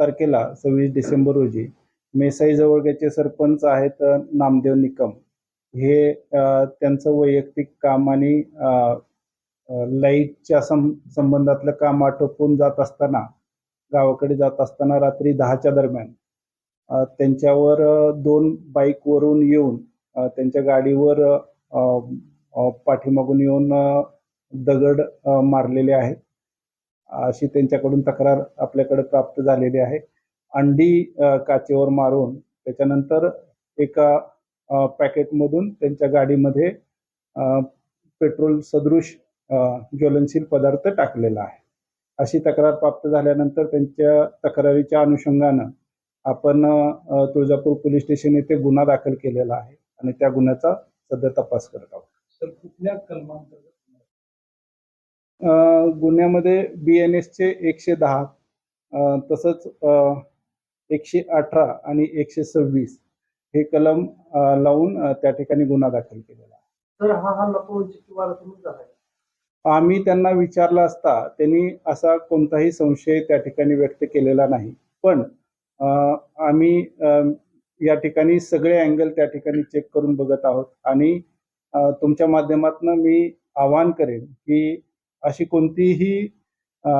तारखेला सव्वीस डिसेंबर रोजी मेसाई जवळग्याचे सरपंच आहेत नामदेव निकम हे त्यांचं वैयक्तिक काम आणि लाईटच्या सं संबंधातलं काम आटोपून जात असताना गावाकडे जात असताना रात्री दहाच्या दरम्यान त्यांच्यावर दोन बाईकवरून येऊन त्यांच्या गाडीवर पाठीमागून येऊन दगड मारलेले आहेत. अशी त्यांच्याकडून तक्रार आपल्याकडे प्राप्त झालेली आहे. अंडी काचेवर मारून त्याच्यानंतर एका पॅकेटमधून त्यांच्या गाडीमध्ये पेट्रोल सदृश ज्वलनशील पदार्थ टाकलेला आहे. अशी तक्रार प्राप्त झाल्यानंतर त्यांच्या तक्रारीच्या अनुषंगानं आपण तुळजापूर पोलीस स्टेशन येथे गुन्हा दाखल केलेला आहे आणि त्या गुन्ह्याचा सध्या तपास करत आहोत. तर कुठल्या कलमांतर्गत गुन्ह्यामध्ये बी एन एसचे एकशे दहा तसंच एकशे अठरा आणि एकशे सव्वीस हे कलम लावून त्या ठिकाणी गुन्हा दाखल केलेला आहे. तर हा हा आम्ही त्यांना विचारलं असता त्यांनी असा कोणताही संशय त्या ठिकाणी व्यक्त केलेला नाही. पण आम्ही या ठिकाणी सगळे अँगल त्या ठिकाणी चेक करून बघत आहोत आणि तुमच्या माध्यमातून मी आवाहन करेन की अशी कोणतीही अ,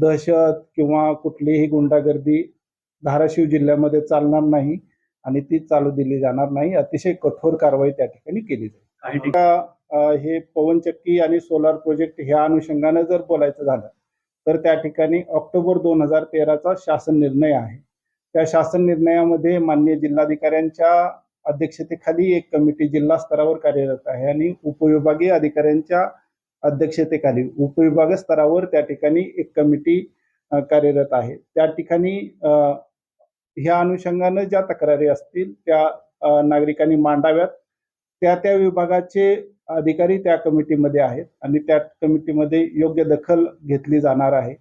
दहशत किंवा कुठलीही गुंडागर्दी धाराशिव जिल्ह्यामध्ये चालणार नाही आणि ती चालू दिली जाणार नाही. अतिशय कठोर कारवाई त्या ठिकाणी केली जाईल. हे पवनचक्की आणि सोलार प्रोजेक्ट ह्या अनुषंगानं जर बोलायचं झालं तर त्या ठिकाणी ऑक्टोबर दोन हजार तेराचा शासन निर्णय आहे. त्या शासन निर्णयामध्ये माननीय जिल्हाधिकाऱ्यांच्या अध्यक्षतेखाली एक कमिटी जिल्हा स्तरावर कार्यरत आहे आणि उपविभागीय अधिकाऱ्यांच्या अध्यक्षतेखाली उपविभाग स्तरावर त्या ठिकाणी एक कमिटी कार्यरत आहे. त्या ठिकाणी ह्या अनुषंगानं ज्या तक्रारी असतील त्या नागरिकांनी मांडाव्यात. त्या त्या विभागाचे अधिकारी त्या कमिटीमध्ये आहेत आणि त्या कमिटीमध्ये योग्य दखल घेतली जाणार आहे.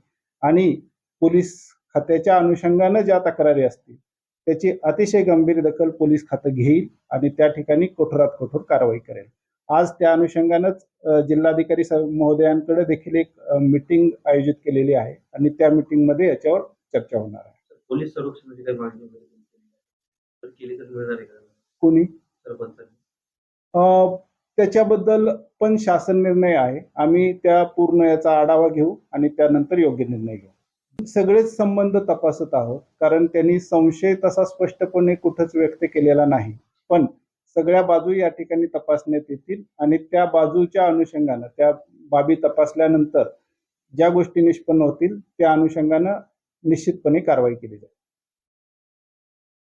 आणि पोलीस खात्याच्या अनुषंगानं ज्या तक्रारी असतील त्याची अतिशय गंभीर दखल पोलीस खातं घेईल आणि त्या ठिकाणी कठोरात कठोर कारवाई करेल. आज त्या अनुषंगानंच जिल्हाधिकारी महोदयांकडे देखील एक मिटिंग आयोजित केलेली आहे आणि त्या मिटिंगमध्ये याच्यावर चर्चा होणार आहे. पोलीस संरक्षणाची काही मागणी वगैरे तुम्ही केली आहे? तर केली तर मिळणार आहे का? कोणी? त्याच्याबद्दल पण शासन निर्णय आहे. आम्ही त्या पूर्ण याचा आढावा घेऊ आणि त्यानंतर योग्य निर्णय घेऊ. सगळेच संबंध तपासत आहोत कारण त्यांनी संशय तसा स्पष्टपणे कुठंच व्यक्त केलेला नाही. पण सगळ्या बाजू या ठिकाणी तपासण्यात येतील आणि त्या बाजूच्या अनुषंगानं त्या बाबी तपासल्यानंतर ज्या गोष्टी निष्पन्न होतील त्या अनुषंगानं निश्चितपणे कारवाई केली जाईल.